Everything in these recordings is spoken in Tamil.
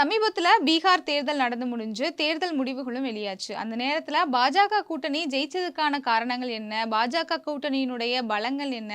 சமீபத்தில் பீகார் தேர்தல் நடந்து முடிஞ்சு தேர்தல் முடிவுகளும் வெளியாச்சு. அந்த நேரத்தில் பாஜக கூட்டணி ஜெயிச்சதுக்கான காரணங்கள் என்ன? பாஜக கூட்டணியினுடைய பலங்கள் என்ன?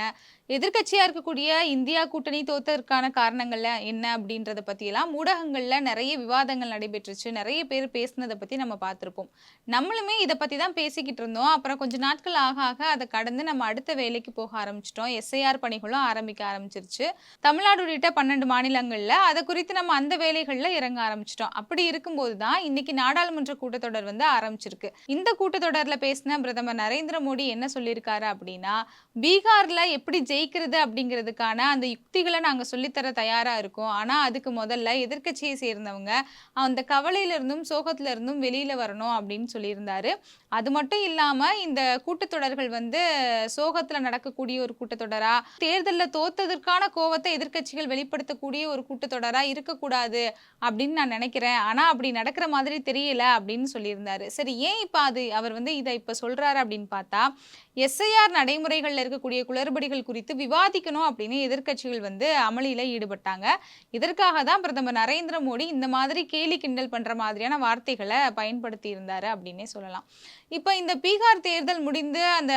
எதிர்க்கட்சியா இருக்கக்கூடிய இந்தியா கூட்டணி தோத்ததற்கான காரணங்கள்ல என்ன அப்படின்றத பத்தியெல்லாம் ஊடகங்கள்ல நிறைய விவாதங்கள் நடைபெற்றுச்சு. நிறைய பேர் பேசினதை பத்தி நம்ம பார்த்துருப்போம். நம்மளுமே இதை பத்தி தான் பேசிக்கிட்டு இருந்தோம். அப்புறம் கொஞ்ச நாட்கள் ஆக ஆக அதை கடந்து நம்ம அடுத்த வேலைக்கு போக ஆரம்பிச்சிட்டோம். எஸ்ஐஆர் பணிகளும் ஆரம்பிக்க ஆரம்பிச்சிருச்சு. தமிழ்நாடு உள்ளிட்ட பன்னெண்டு மாநிலங்கள்ல அதை குறித்து நம்ம அந்த வேலைகள்ல இறங்க ஆரம்பிச்சிட்டோம். அப்படி இருக்கும்போது தான் இன்னைக்கு நாடாளுமன்ற கூட்டத்தொடர் வந்து ஆரம்பிச்சிருக்கு. இந்த கூட்டத்தொடர்ல பேசின பிரதமர் நரேந்திர மோடி என்ன சொல்லியிருக்காரு அப்படின்னா பீகார்ல எப்படி ஜெயிக்கிறது அப்படிங்கிறதுக்கான அந்த யுக்திகளை நாங்க சொல்லித்தர தயாரா இருக்கோம். ஆனா அதுக்கு முதல்ல எதிர்க்கட்சியை சேர்ந்தவங்க அந்த கவலையில இருந்தும் சோகத்துல இருந்தும் வெளியில வரணும் அப்படின்னு சொல்லியிருந்தாரு. அது மட்டும் இல்லாம இந்த கூட்டத்தொடர்கள் வந்து சோகத்துல நடக்கக்கூடிய ஒரு கூட்டத்தொடரா தேர்தலில் தோத்ததற்கான கோவத்தை எதிர்க்கட்சிகள் வெளிப்படுத்தக்கூடிய ஒரு கூட்டத்தொடரா இருக்கக்கூடாது அப்படின்னு நான் நினைக்கிறேன். ஆனா அப்படி நடக்கிற மாதிரி தெரியல அப்படின்னு சொல்லியிருந்தாரு. சரி ஏன் இப்போ அது அவர் வந்து இதை இப்போ சொல்றாரு அப்படின்னு பார்த்தா எஸ்ஐஆர் நடைமுறைகளில் இருக்கக்கூடிய குளறுபடிகள் குறித்து விவாதிக்கணும் அப்படின்னு எதிர்க்கட்சிகள் வந்து அமளியில ஈடுபட்டாங்க. இதற்காக தான் பிரதமர் நரேந்திர மோடி இந்த மாதிரி கேலி கிண்டல் பண்ற மாதிரியான வார்த்தைகளை பயன்படுத்தி இருந்தாரு அப்படின்னே சொல்லலாம். இப்போ இந்த பீகார் தேர்தல் முடிந்து அந்த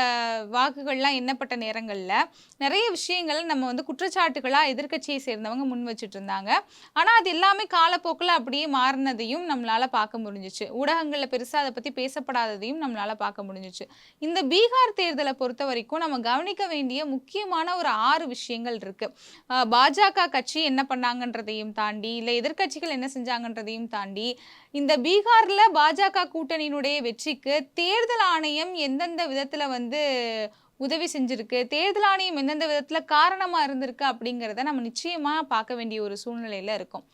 வாக்குகள்லாம் எண்ணப்பட்ட நேரங்களில் நிறைய விஷயங்களை நம்ம வந்து குற்றச்சாட்டுகளாக எதிர்க்கட்சியை சேர்ந்தவங்க முன் வச்சுட்டு இருந்தாங்க. ஆனா அது எல்லாமே காலப்போக்கில் அப்படியே மாறினதையும் நம்மளால பார்க்க முடிஞ்சிச்சு. ஊடகங்களில் பெருசாக அதை பற்றி பேசப்படாததையும் நம்மளால பார்க்க முடிஞ்சிச்சு. இந்த பீகார் தேர்தலை பொறுத்த வரைக்கும் நம்ம கவனிக்க வேண்டிய முக்கியமான ஒரு ஆறு விஷயங்கள் இருக்கு. பாஜக கட்சி என்ன பண்ணாங்கன்றதையும் தாண்டி இல்லை எதிர்க்கட்சிகள் என்ன செஞ்சாங்கன்றதையும் தாண்டி இந்த பீகார்ல பாஜக கூட்டணியினுடைய வெற்றிக்கு தேர்தல் ஆணையம் எந்தெந்த விதத்துல வந்து உதவி செஞ்சிருக்கு தேர்தல் ஆணையம் எந்தெந்த விதத்துல காரணமா இருந்திருக்கு அப்படிங்கிறத நம்ம நிச்சயமா பார்க்க வேண்டிய ஒரு சூழ்நிலையில இருக்கும்.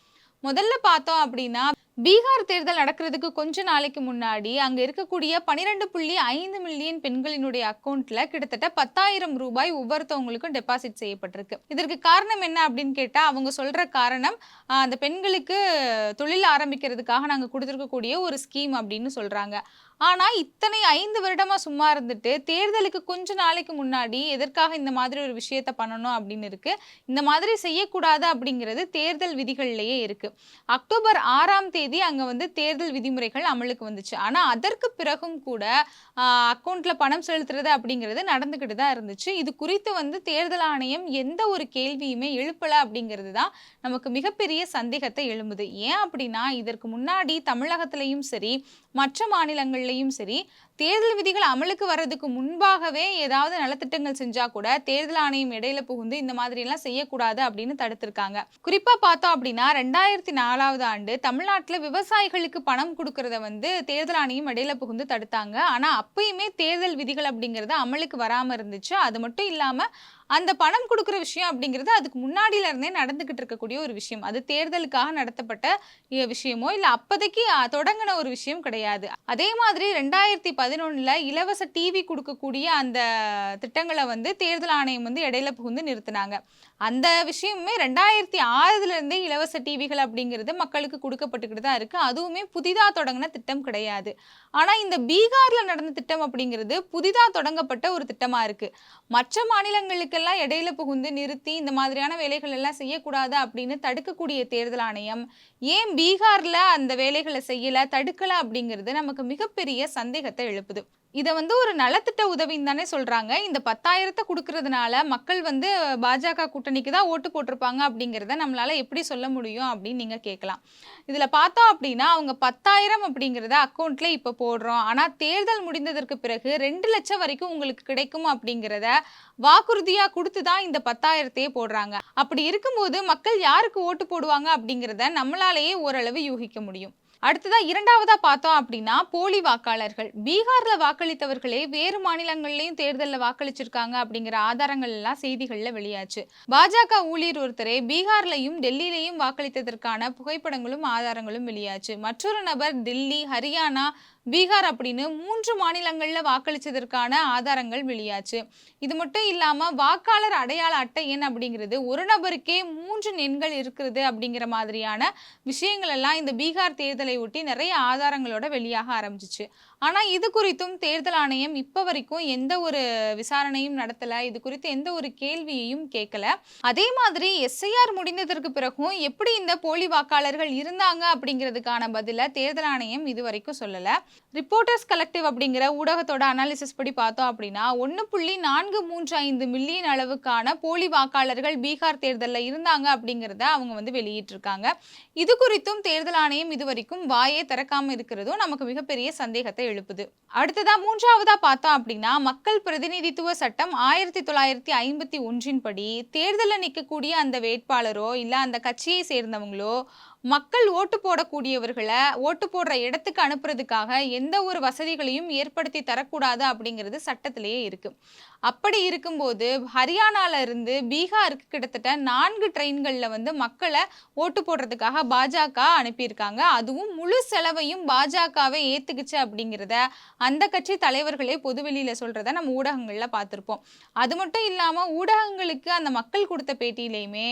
முதல்ல பார்த்தோம் அப்படின்னா பீகார் தேர்தல் நடக்கிறதுக்கு கொஞ்ச நாளைக்கு முன்னாடி அங்க இருக்கக்கூடிய பன்னிரெண்டு புள்ளி ஐந்து மில்லியன் பெண்களினுடைய அக்கௌண்ட்ல கிட்டத்தட்ட பத்தாயிரம் ரூபாய் ஒவ்வொருத்தவங்களுக்கும் டெபாசிட் செய்யப்பட்டிருக்கு. இதற்கு காரணம் என்ன அப்படின்னு கேட்டா அவங்க சொல்ற காரணம் அந்த பெண்களுக்கு தொழில் ஆரம்பிக்கிறதுக்காக நாங்க கொடுத்துருக்கக்கூடிய ஒரு ஸ்கீம் அப்படின்னு சொல்றாங்க. ஆனா இத்தனை ஐந்து வருடமா சும்மா இருந்துட்டு தேர்தலுக்கு கொஞ்ச நாளைக்கு முன்னாடி எதற்காக இந்த மாதிரி ஒரு விஷயத்த பண்ணணும் அப்படின்னு இருக்கு. இந்த மாதிரி செய்யக்கூடாது அப்படிங்கிறது தேர்தல் விதிகள்லயே இருக்கு. அக்டோபர் ஆறாம் தேதி அங்க வந்து தேர்தல் விதிமுறைகள் அமலுக்கு வந்துச்சு. ஆனா அதற்கு பிறகும் கூட அக்கௌண்ட்ல பணம் செலுத்துறது அப்படிங்கிறது நடந்துக்கிட்டு தான் இருந்துச்சு. இது குறித்து வந்து தேர்தல் ஆணையம் எந்த ஒரு கேள்வியுமே எழுப்பல அப்படிங்கிறது தான் நமக்கு மிகப்பெரிய சந்தேகத்தை எழும்புது. ஏன் அப்படின்னா இதற்கு முன்னாடி தமிழகத்திலையும் சரி மற்ற மாநிலங்கள்லையும் சரி தேர்தல் விதிகள் அமலுக்கு வர்றதுக்கு முன்பாகவே ஏதாவது நலத்திட்டங்கள் செஞ்சா கூட தேர்தல் ஆணையம் இடையில புகுந்து இந்த மாதிரி எல்லாம் செய்யக்கூடாது அப்படின்னு தடுத்திருக்காங்க. குறிப்பா பார்த்தோம் அப்படின்னா ரெண்டாயிரத்தி நாலாவது ஆண்டு தமிழ்நாட்டுல விவசாயிகளுக்கு பணம் கொடுக்கறத வந்து தேர்தல் ஆணையம் இடையில புகுந்து தடுத்தாங்க. ஆனா அப்பயுமே தேர்தல் விதிகள் அப்படிங்கிறது அமலுக்கு வராம இருந்துச்சு. அது மட்டும் இல்லாம அந்த பணம் கொடுக்குற விஷயம் அப்படிங்கிறது அதுக்கு முன்னாடியில இருந்தே நடந்துகிட்டு இருக்கக்கூடிய ஒரு விஷயம். அது தேர்தலுக்காக நடத்தப்பட்ட விஷயமோ இல்ல அப்போதைக்கு தொடங்கின ஒரு விஷயம் கிடையாது. அதே மாதிரி ரெண்டாயிரத்தி பதினொன்றில் இலவச டிவி கொடுக்கக்கூடிய அந்த திட்டங்களை வந்து தேர்தல் ஆணையம் வந்து இடையில புகுந்து நிறுத்தினாங்க. அந்த விஷயமுமே ரெண்டாயிரத்தி ஆறுலேருந்தே இலவச டிவிகள் அப்படிங்கிறது மக்களுக்கு கொடுக்கப்பட்டுக்கிட்டு தான் இருக்குது அதுவுமே புதிதாக தொடங்கின திட்டம் கிடையாது. ஆனால் இந்த பீகாரில் நடந்த திட்டம் அப்படிங்கிறது புதிதாக தொடங்கப்பட்ட ஒரு திட்டமாக இருக்குது மற்ற மாநிலங்களுக்கெல்லாம் இடையில புகுந்து நிறுத்தி இந்த மாதிரியான வேலைகள் எல்லாம் செய்யக்கூடாது அப்படின்னு தடுக்கக்கூடிய தேர்தல் ஆணையம் ஏன் பீகாரில் அந்த வேலைகளை செய்யலை தடுக்கலை அப்படிங்கிறது நமக்கு மிகப்பெரிய சந்தேகத்தை எழுப்புது. இதை வந்து ஒரு நலத்திட்ட உதவின்னு தானே சொல்றாங்க. இந்த பத்தாயிரத்தை கொடுக்கறதுனால மக்கள் வந்து பாஜக கூட்டணிக்கு தான் ஓட்டு போட்டிருப்பாங்க அப்படிங்கிறத நம்மளால எப்படி சொல்ல முடியும் அப்படின்னு நீங்க கேட்கலாம். இதுல பார்த்தோம் அப்படின்னா அவங்க பத்தாயிரம் அப்படிங்கிறத அக்கௌண்ட்ல இப்ப போடுறோம். ஆனா தேர்தல் முடிந்ததற்கு பிறகு ரெண்டு லட்சம் வரைக்கும் உங்களுக்கு கிடைக்கும் அப்படிங்கிறத வாக்குறுதியா கொடுத்து தான் இந்த பத்தாயிரத்தையே போடுறாங்க. அப்படி இருக்கும்போது மக்கள் யாருக்கு ஓட்டு போடுவாங்க அப்படிங்கிறத நம்மளாலேயே ஓரளவு யூகிக்க முடியும். அடுத்ததா இரண்டாவதா பார்த்தோம் அப்படின்னா போலி வாக்காளர்கள். பீகார்ல வாக்களித்தவர்களே வேறு மாநிலங்கள்லயும் தேர்தலில் வாக்களிச்சிருக்காங்க அப்படிங்கிற ஆதாரங்கள் எல்லாம் செய்திகள்ல வெளியாச்சு. பாஜக ஊழியர் ஒருத்தரே பீகார்லையும் டெல்லியிலையும் வாக்களித்ததற்கான புகைப்படங்களும் ஆதாரங்களும் வெளியாச்சு. மற்றொரு நபர் டெல்லி ஹரியானா பீகார் அப்படின்னு மூன்று மாநிலங்களில் வாக்களிச்சதற்கான ஆதாரங்கள் வெளியாச்சு. இது மட்டும் இல்லாமல் வாக்காளர் அடையாள அட்டை எண் அப்படிங்கிறது ஒரு நபருக்கே மூன்று எண்கள் இருக்கிறது அப்படிங்கிற மாதிரியான விஷயங்கள் எல்லாம் இந்த பீகார் தேர்தலை ஒட்டி நிறைய ஆதாரங்களோட வெளியாக ஆரம்பிச்சிச்சு. ஆனால் இது குறித்தும் தேர்தல் ஆணையம் இப்போ வரைக்கும் எந்த ஒரு விசாரணையும் நடத்தலை. இது குறித்து எந்த ஒரு கேள்வியையும் கேட்கல அதே மாதிரி எஸ்ஐஆர் முடிந்ததற்கு பிறகும் எப்படி இந்த போலி வாக்காளர்கள் இருந்தாங்க அப்படிங்கிறதுக்கான பதிலை தேர்தல் ஆணையம் இது வரைக்கும் சொல்லலை. ரிப்போர்ட்டர்ஸ் கலெக்டிவ் அப்படிங்கிற ஊடகத்தோட அனாலிசிஸ் படி பார்த்தோம் அப்படின்னா ஒன்று புள்ளி நான்கு மூன்று ஐந்து மில்லியன் அளவுக்கான போலி வாக்காளர்கள் பீகார் தேர்தலில் இருந்தாங்க அப்படிங்கிறத அவங்க வந்து வெளியிட்டிருக்காங்க. இது குறித்தும் தேர்தல் ஆணையம் இது வரைக்கும் வாயே திறக்காமல் இருக்கிறதும் நமக்கு மிகப்பெரிய சந்தேகத்தை எழுப்புது. அடுத்ததா மூன்றாவதா பார்த்தோம் அப்படின்னா மக்கள் பிரதிநிதித்துவ சட்டம் ஆயிரத்தி தொள்ளாயிரத்தி ஐம்பத்தி ஒன்றின் படி தேர்தலில் நிற்கக்கூடிய அந்த வேட்பாளரோ இல்லை அந்த கட்சியை சேர்ந்தவங்களோ மக்கள் ஓட்டு போடக்கூடியவர்களை ஓட்டு போடுற இடத்துக்கு அனுப்புறதுக்காக எந்த ஒரு வசதிகளையும் ஏற்படுத்தி தரக்கூடாது அப்படிங்கிறது சட்டத்திலேயே இருக்கு. அப்படி இருக்கும்போது ஹரியானால இருந்து பீகாருக்கு கிட்டத்தட்ட நான்கு ட்ரெயின்களில் வந்து மக்களை ஓட்டு போடுறதுக்காக பாஜக அனுப்பியிருக்காங்க. அதுவும் முழு செலவையும் பாஜகவை ஏத்துக்குச்சு அப்படிங்கிறத அந்த கட்சி தலைவர்களே பொதுவெளியில சொல்றத நம்ம ஊடகங்கள்ல பார்த்துருப்போம். அது மட்டும் இல்லாம ஊடகங்களுக்கு அந்த மக்கள் கொடுத்த பேட்டியிலையுமே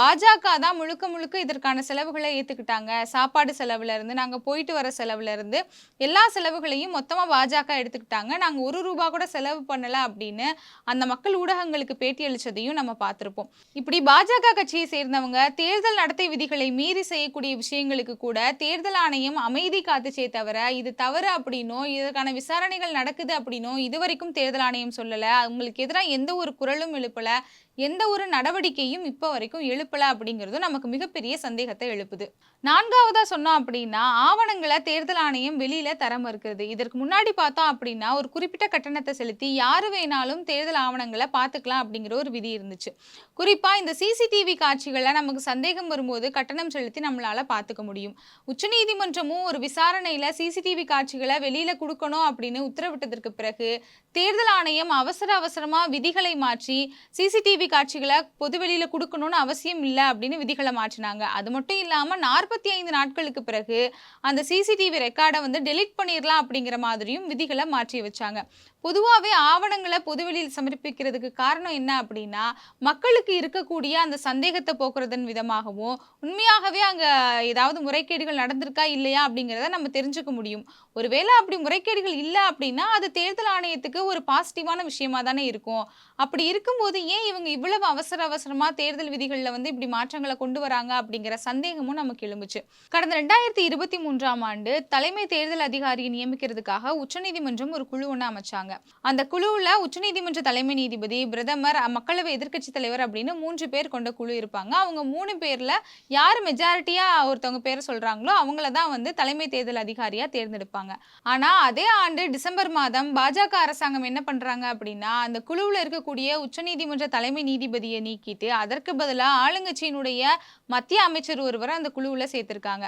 பாஜக தான் முழுக்க முழுக்க இதற்கான செலவுகள் ஏத்துக்கிட்டாங்க. சாப்பாடு செலவுல இருந்து நாங்கள் போயிட்டு வர செலவுல இருந்து எல்லா செலவுகளையும் மொத்தமாக பாஜக எடுத்துக்கிட்டாங்க. நாங்கள் ஒரு ரூபா கூட செலவு பண்ணல அப்படின்னு அந்த மக்கள் ஊடகங்களுக்கு பேட்டி அளித்ததையும் நம்ம பார்த்துருப்போம். இப்படி பாஜக கட்சியை சேர்ந்தவங்க தேர்தல் நடத்தை விதிகளை மீறி செய்யக்கூடிய விஷயங்களுக்கு கூட தேர்தல் ஆணையம் அமைதி காத்துச்சே தவிர இது தவறு அப்படின்னோ இதற்கான விசாரணைகள் நடக்குது அப்படின்னோ இதுவரைக்கும் தேர்தல் ஆணையம் சொல்லலை. அவங்களுக்கு எதிராக எந்த ஒரு குரலும் எழுப்பலை. எந்த ஒரு நடவடிக்கையும் இப்போ வரைக்கும் எழுப்பலை அப்படிங்கிறதும் நமக்கு மிகப்பெரிய சந்தேகத்தை எழுப்புது. நான்காவதாக சொன்னோம் அப்படின்னா ஆவணங்களை தேர்தல் ஆணையம் வெளியில் தர மறுக்கிறது. இதற்கு முன்னாடி பார்த்தோம் அப்படின்னா ஒரு குறிப்பிட்ட கட்டணத்தை செலுத்தி யார் வேணாலும் தேர்தல் ஆவணங்களை பார்த்துக்கலாம் அப்படிங்கிற ஒரு விதி இருந்துச்சு. குறிப்பாக இந்த சிசிடிவி காட்சிகளை நமக்கு சந்தேகம் வரும்போது கட்டணம் செலுத்தி நம்மளால் பார்த்துக்க முடியும். உச்சநீதிமன்றமும் ஒரு விசாரணையில் சிசிடிவி காட்சிகளை வெளியில் கொடுக்கணும் அப்படின்னு உத்தரவிட்டதற்கு பிறகு தேர்தல் ஆணையம் அவசர அவசரமாக விதிகளை மாற்றி சிசிடிவி காட்சிகளை பொதுவெளியில கொடுக்கணும்னு அவசியம் இல்லை அப்படின்னு விதிகளை மாற்றினாங்க. அது மட்டும் இல்லாம நாற்பத்தி ஐந்து நாட்களுக்கு பிறகு அந்த சிசிடிவி ரெக்கார்டை வந்து டெலீட் பண்ணிடலாம் அப்படிங்கிற மாதிரியும் விதிகளை மாற்றி வச்சாங்க. பொதுவாகவே ஆவணங்களை பொதுவெளியில் சமர்ப்பிக்கிறதுக்கு காரணம் என்ன அப்படின்னா மக்களுக்கு இருக்கக்கூடிய அந்த சந்தேகத்தை போக்குறதன் விதமாகவும் உண்மையாகவே அங்கே ஏதாவது முறைகேடுகள் நடந்திருக்கா இல்லையா அப்படிங்கிறத நம்ம தெரிஞ்சுக்க முடியும். ஒருவேளை அப்படி முறைகேடுகள் இல்லை அப்படின்னா அது தேர்தல் ஆணையத்துக்கு ஒரு பாசிட்டிவான விஷயமா தானே இருக்கும். அப்படி இருக்கும்போது ஏன் இவங்க இவ்வளவு அவசர அவசரமாக தேர்தல் விதிகளில் வந்து இப்படி மாற்றங்களை கொண்டு வராங்க அப்படிங்கிற சந்தேகமும் நமக்கு எழும்புச்சு. கடந்த ரெண்டாயிரத்தி இருபத்தி மூன்றாம் ஆண்டு தலைமை தேர்தல் அதிகாரியை நியமிக்கிறதுக்காக உச்சநீதிமன்றம் ஒரு குழு ஒன்று அமைச்சாங்க. அந்த குழுவுல உச்சநீதிமன்ற தலைமை நீதிபதி பிரதமர் மக்களவை எதிர்க்கட்சி தலைவர் அப்படின்னு மூன்று பேர் கொண்ட குழு இருப்பாங்க. அவங்க மூணு பேர்ல யார் மெஜாரிட்டியா ஒருத்தவங்க பேரை சொல்றாங்களோ அவங்கள தான் வந்து தலைமை தேர்தல் அதிகாரியா தேர்ந்தெடுப்பாங்க. ஆனா அதே ஆண்டு டிசம்பர் மாதம் பாஜக அரசாங்கம் என்ன பண்றாங்க அப்படின்னா அந்த குழுவுல இருக்கக்கூடிய உச்சநீதிமன்ற தலைமை நீதிபதியை நீக்கிட்டு அதற்கு பதிலாக ஆளுங்கட்சியினுடைய மத்திய அமைச்சர் ஒருவரை அந்த குழுவுல சேர்த்திருக்காங்க.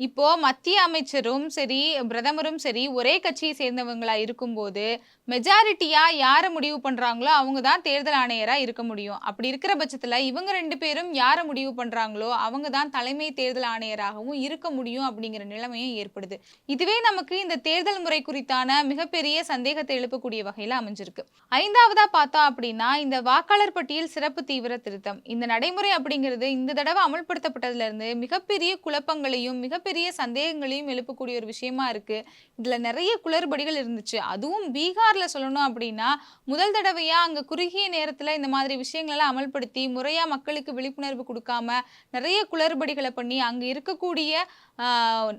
இப்போ மத்திய அமைச்சரும் சரி பிரதமரும் சரி ஒரே கட்சியை சேர்ந்தவங்களா இருக்கும்போது மெஜாரிட்டியா யாரை முடிவு பண்றாங்களோ அவங்க தான் தேர்தல் ஆணையரா இருக்க முடியும். அப்படி இருக்கிற பட்சத்துல இவங்க ரெண்டு பேரும் யாரை முடிவு பண்றாங்களோ அவங்க தான் தலைமை தேர்தல் ஆணையராகவும் இருக்க முடியும் அப்படிங்கிற நிலைமையும் ஏற்படுது. இதுவே நமக்கு இந்த தேர்தல் முறை குறித்தான மிகப்பெரிய சந்தேகத்தை எழுப்பக்கூடிய வகையில் அமைஞ்சிருக்கு. ஐந்தாவதா பார்த்தோம் அப்படின்னா இந்த வாக்காளர் பட்டியல் சிறப்பு தீவிர திருத்தம். இந்த நடைமுறை அப்படிங்கிறது இந்த தடவை அமல்படுத்தப்பட்டதுல இருந்து மிகப்பெரிய குழப்பங்களையும் மிகப்பெரிய சந்தேகங்களையும் எழுப்பக்கூடிய ஒரு விஷயமா இருக்கு. இதுல நிறைய குளறுபடிகள் இருந்துச்சு. அதுவும் பீகார்ல சொல்லணும் அப்படின்னா முதல் தடவையா அங்க குறுகிய நேரத்துல இந்த மாதிரி விஷயங்களெல்லாம் அமல்படுத்தி முறையா மக்களுக்கு விழிப்புணர்வு கொடுக்காம நிறைய குளறுபடிகளை பண்ணி அங்க இருக்கக்கூடிய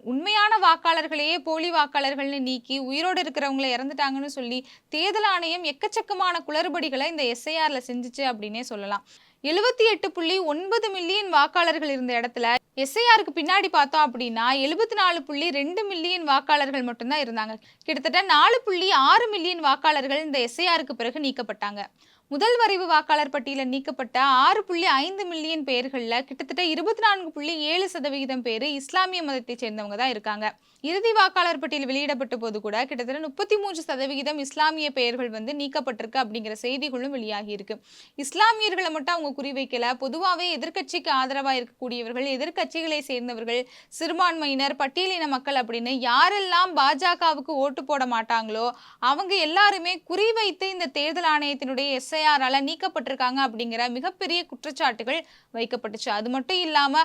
உண்மையான வாக்காளர்களையே போலி வாக்காளர்கள்னு நீக்கி உயிரோடு இருக்கிறவங்கள இறந்துட்டாங்கன்னு சொல்லி தேர்தல் ஆணையம் எக்கச்சக்கமான குளறுபடிகளை இந்த எஸ்ஐஆர்ல செஞ்சுச்சு அப்படின்னே சொல்லலாம். எழுபத்தி எட்டு புள்ளி ஒன்பது மில்லியன் வாக்காளர்கள் இருந்த இடத்துல எஸ்ஐஆருக்கு பின்னாடி பார்த்தோம் அப்படின்னா எழுபத்தி நாலு புள்ளி ரெண்டு மில்லியன் வாக்காளர்கள் மட்டும்தான் இருந்தாங்க. கிட்டத்தட்ட நாலு புள்ளி ஆறு மில்லியன் வாக்காளர்கள் இந்த எஸ்ஐஆருக்கு பிறகு நீக்கப்பட்டாங்க. முதல் வரைவு வாக்காளர் பட்டியலில் நீக்கப்பட்ட ஆறு புள்ளி ஐந்து மில்லியன் பேர்களில் கிட்டத்தட்ட இருபத்தி நான்கு புள்ளி ஏழு சதவிகிதம் பேர் இஸ்லாமிய மதத்தை சேர்ந்தவங்க தான் இருக்காங்க. இறுதி வாக்காளர் பட்டியல் வெளியிடப்பட்ட போது கூட கிட்டத்தட்ட முப்பத்தி மூன்று சதவிகிதம் இஸ்லாமிய பெயர்கள் வந்து நீக்கப்பட்டிருக்கு அப்படிங்கிற செய்திகளும் வெளியாகி இருக்கு. இஸ்லாமியர்களை மட்டும் அவங்க குறிவைக்கல பொதுவாகவே எதிர்க்கட்சிக்கு ஆதரவாக இருக்கக்கூடியவர்கள் எதிர்க்கட்சிகளை சேர்ந்தவர்கள் சிறுபான்மையினர் பட்டியலின மக்கள் அப்படின்னு யாரெல்லாம் பாஜகவுக்கு ஓட்டு போட மாட்டாங்களோ அவங்க எல்லாருமே குறிவைத்து இந்த தேர்தல் ஆணையத்தினுடைய எஸ்ஐஆரால் எஸ்ஐஆரால நீக்கப்பட்டிருக்காங்க அப்படிங்கிற மிகப்பெரிய குற்றச்சாட்டுகள் வைக்கப்பட்டுச்சு. அது மட்டும் இல்லாம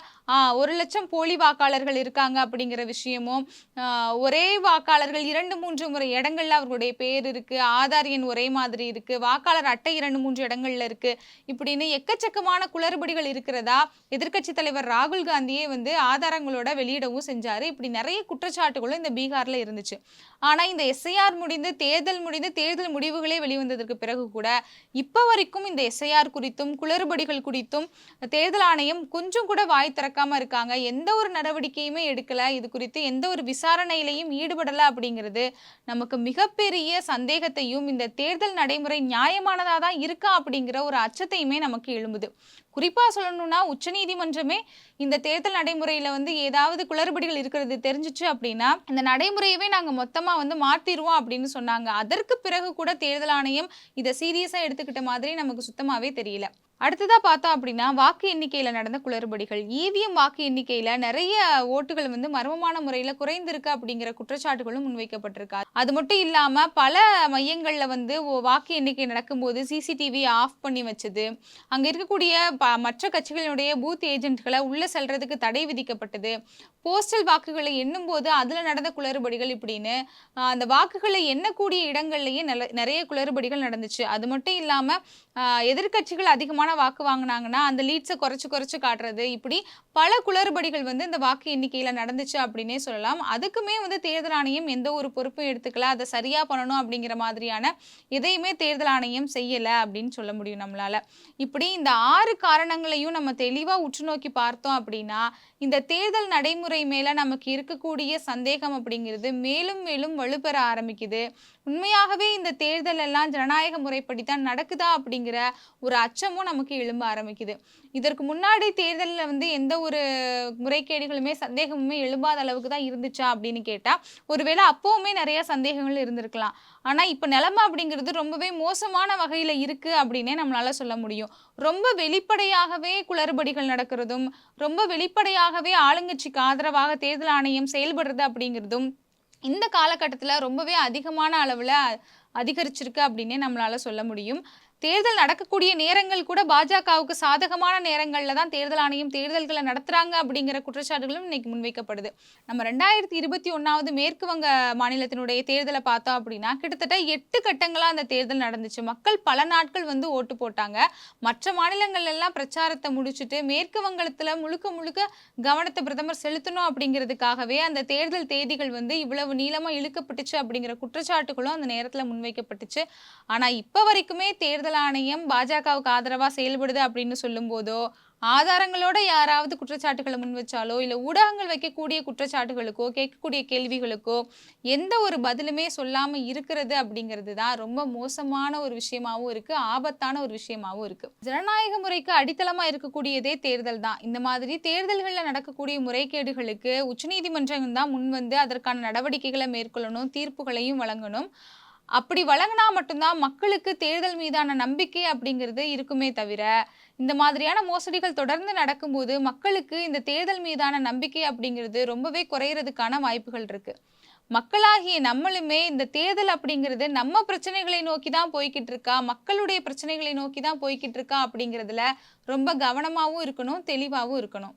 ஒரு லட்சம் போலி வாக்காளர்கள் இருக்காங்க அப்படிங்கிற விஷயமும் ஒரே வாக்காளர்கள் இரண்டு மூன்று முறை இடங்கள்ல அவர்களுடைய பேர் இருக்கு ஆதார் எண் ஒரே மாதிரி இருக்கு வாக்காளர் அட்டை இரண்டு மூன்று இடங்கள்ல இருக்கு. இப்படின்னு எக்கச்சக்கமான குளறுபடிகள் இருக்கிறதா? எதிர்க்கட்சி தலைவர் ராகுல் காந்தியே வந்து ஆதாரங்களோட வெளியிடவும் செஞ்சாரு. இப்படி நிறைய குற்றச்சாட்டுகளும் இந்த பீகார்ல இருந்துச்சு. ஆனா இந்த எஸ்ஐஆர் முடிந்து தேர்தல் முடிந்து தேர்தல் முடிவுகளே வெளிவந்ததற்கு பிறகு கூட இப்ப வரைக்கும் இந்த எஸ்ஐஆர் குறித்தும் குளறுபடிகள் குறித்தும் தேர்தல் ஆணையம் கொஞ்சம் கூட வாய் திறக்காம இருக்காங்க. எந்த ஒரு நடவடிக்கையுமே எடுக்கல. இது குறித்து எந்த ஒரு விசாரணையிலையும் ஈடுபடல அப்படிங்கிறது நமக்கு மிகப்பெரிய சந்தேகத்தையும் இந்த தேர்தல் நடைமுறை நியாயமானதா தான் இருக்கா அப்படிங்கிற ஒரு அச்சத்தையுமே நமக்கு எழும்புது. குறிப்பாக சொல்லணும்னா உச்சநீதிமன்றமே இந்த தேர்தல் நடைமுறையில் வந்து ஏதாவது குளறுபடிகள் இருக்கிறது தெரிஞ்சுச்சு அப்படின்னா இந்த நடைமுறையவே நாங்கள் மொத்தமாக வந்து மாற்றிடுவோம் அப்படின்னு சொன்னாங்க. அதற்கு பிறகு கூட தேர்தல் ஆணையம் இதை சீரியஸாக எடுத்துக்கிட்ட மாதிரி நமக்கு சுத்தமாகவே தெரியல. அடுத்ததா பார்த்தோம் அப்படின்னா வாக்கு எண்ணிக்கையில நடந்த குளறுபடிகள் இவிஎம் வாக்கு எண்ணிக்கையில நிறைய ஓட்டுகள் வந்து மர்மமான முறையில குறைந்திருக்கு அப்படிங்கிற குற்றச்சாட்டுகளும் முன்வைக்கப்பட்டிருக்கு. அது மட்டும் இல்லாம பல மையங்கள்ல வந்து வாக்கு எண்ணிக்கை நடக்கும்போது சிசிடிவி ஆஃப் பண்ணி வச்சது. அங்க இருக்கக்கூடிய ப- மற்ற கட்சிகளினுடைய பூத் ஏஜென்ட்களை உள்ள செல்றதுக்கு தடை விதிக்கப்பட்டது. போஸ்டல் வாக்குகளை எண்ணும் போது நடந்த குளறுபடிகள் இப்படின்னு அந்த வாக்குகளை எண்ணக்கூடிய இடங்கள்லேயே நல்ல நிறைய குளறுபடிகள் நடந்துச்சு. அது மட்டும் இல்லாமல் எதிர்கட்சிகள் எதிர்க்கட்சிகள் அதிகமான வாக்கு வாங்கினாங்கன்னா அந்த லீட்ஸை குறைச்சி குறைச்சி காட்டுறது இப்படி பல குளறுபடிகள் வந்து இந்த வாக்கு எண்ணிக்கையில் நடந்துச்சு அப்படின்னே சொல்லலாம். அதுக்குமே வந்து தேர்தல் ஆணையம் எந்த ஒரு பொறுப்பும் எடுத்துக்கல. அதை சரியாக பண்ணணும் அப்படிங்கிற மாதிரியான எதையுமே தேர்தல் ஆணையம் செய்யலை அப்படின்னு சொல்ல முடியும் நம்மளால. இப்படி இந்த ஆறு காரணங்களையும் நம்ம தெளிவாக உற்று நோக்கி பார்த்தோம் அப்படின்னா இந்த தேர்தல் நடைமுறை மேல நமக்கு இருக்கக்கூடிய சந்தேகம் அப்படிங்கிறது மேலும் மேலும் வலுப்பெற ஆரம்பிக்குது. உண்மையாகவே இந்த தேர்தல் எல்லாம் ஜனநாயக முறைப்படி தான் நடக்குதா அப்படிங்கிற ஒரு அச்சமும் நமக்கு எழும்ப ஆரம்பிக்குது. இதற்கு முன்னாடி தேர்தலில் வந்து எந்த ஒரு முறைகேடுகளுமே சந்தேகமுமே எழுபாத அளவுக்கு தான் இருந்துச்சா அப்படின்னு கேட்டால் ஒருவேளை அப்போவுமே நிறைய சந்தேகங்கள் இருந்திருக்கலாம். ஆனால் இப்போ நிலமை அப்படிங்கிறது ரொம்பவே மோசமான வகையில் இருக்குது அப்படின்னே நம்மளால சொல்ல முடியும். ரொம்ப வெளிப்படையாகவே குளறுபடிகள் நடக்கிறதும் ரொம்ப வெளிப்படையாகவே ஆளுங்கட்சிக்கு ஆதரவாக தேர்தல் ஆணையம் செயல்படுறது அப்படிங்கிறதும் இந்த காலகட்டத்தில் ரொம்பவே அதிகமான அளவில் அதிகரிச்சிருக்கு அப்படின்னே நம்மளால சொல்ல முடியும். தேர்தல் நடக்கக்கூடிய நேரங்கள் கூட பாஜகவுக்கு சாதகமான நேரங்களில் தான் தேர்தல் ஆணையம் தேர்தல்களை நடத்துகிறாங்க அப்படிங்கிற குற்றச்சாட்டுகளும் இன்னைக்கு முன்வைக்கப்படுது. நம்ம ரெண்டாயிரத்தி இருபத்தி ஒன்றாவது மேற்கு வங்க மாநிலத்தினுடைய தேர்தலை பார்த்தோம் அப்படின்னா கிட்டத்தட்ட எட்டு கட்டங்களாக அந்த தேர்தல் நடந்துச்சு. மக்கள் பல நாட்கள் வந்து ஓட்டு போட்டாங்க. மற்ற மாநிலங்கள் எல்லாம் பிரச்சாரத்தை முடிச்சுட்டு மேற்கு வங்கத்தில் முழுக்க முழுக்க கவனத்தை பிரதமர் செலுத்தணும் அப்படிங்கிறதுக்காகவே அந்த தேர்தல் தேதிகள் வந்து இவ்வளவு நீளமாக இழுக்கப்பட்டுச்சு அப்படிங்கிற குற்றச்சாட்டுகளும் அந்த நேரத்தில் முன்வைக்கப்பட்டுச்சு. ஆனால் இப்போ வரைக்குமே தேர்தல் ஆணையம் பாஜகவுக்கு ஆதரவா செயல்படுது அப்படின்னு சொல்லும் போதோ ஆதாரங்களோட யாராவது குற்றச்சாட்டுகளை முன் வச்சாலோ இல்ல ஊடகங்கள் வைக்கக்கூடிய குற்றச்சாட்டுகளுக்கோ கேட்கக்கூடிய கேள்விகளுக்கோ எந்த ஒரு பதிலுமே சொல்லாம இருக்கிறது அப்படிங்கிறது தான் ரொம்ப மோசமான ஒரு விஷயமாவும் இருக்கு ஆபத்தான ஒரு விஷயமாவும் இருக்கு. ஜனநாயக முறைக்கு அடித்தளமா இருக்கக்கூடியதே தேர்தல் தான். இந்த மாதிரி தேர்தல்கள்ல நடக்கக்கூடிய முறைகேடுகளுக்கு உச்சநீதிமன்றம் தான் முன் வந்து அதற்கான நடவடிக்கைகளை மேற்கொள்ளணும் தீர்ப்புகளையும் வழங்கணும். அப்படி வழங்கினா மட்டும்தான் மக்களுக்கு தேர்தல் மீதான நம்பிக்கை அப்படிங்கிறது இருக்குமே தவிர இந்த மாதிரியான மோசடிகள் தொடர்ந்து நடக்கும்போது மக்களுக்கு இந்த தேர்தல் மீதான நம்பிக்கை அப்படிங்கிறது ரொம்பவே குறையிறதுக்கான வாய்ப்புகள் இருக்கு. மக்களாகிய நம்மளுமே இந்த தேர்தல் அப்படிங்கிறது நம்ம பிரச்சனைகளை நோக்கி தான் போய்கிட்டு இருக்கா மக்களுடைய பிரச்சனைகளை நோக்கி தான் போய்கிட்டு இருக்கா அப்படிங்கிறதுல ரொம்ப கவனமாகவும் இருக்கணும் தெளிவாகவும் இருக்கணும்.